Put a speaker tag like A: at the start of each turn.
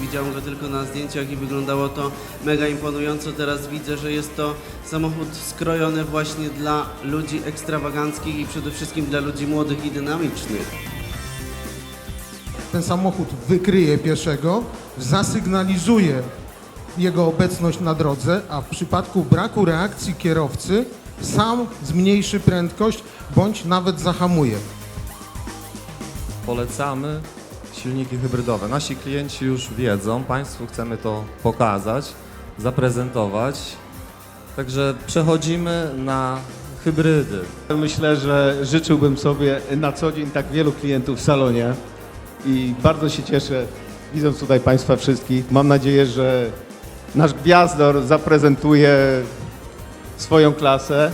A: widziałem go tylko na zdjęciach i wyglądało to mega imponująco. Teraz widzę, że jest to samochód skrojony właśnie dla ludzi ekstrawaganckich i przede wszystkim dla ludzi młodych i dynamicznych.
B: Ten samochód wykryje pieszego, zasygnalizuje jego obecność na drodze, a w przypadku braku reakcji kierowcy sam zmniejszy prędkość bądź nawet zahamuje.
C: Polecamy silniki hybrydowe. Nasi klienci już wiedzą, Państwu chcemy to pokazać, zaprezentować. Także przechodzimy na hybrydy.
D: Myślę, że życzyłbym sobie na co dzień tak wielu klientów w salonie i bardzo się cieszę, widząc tutaj Państwa wszystkich. Mam nadzieję, że nasz gwiazdor zaprezentuje swoją klasę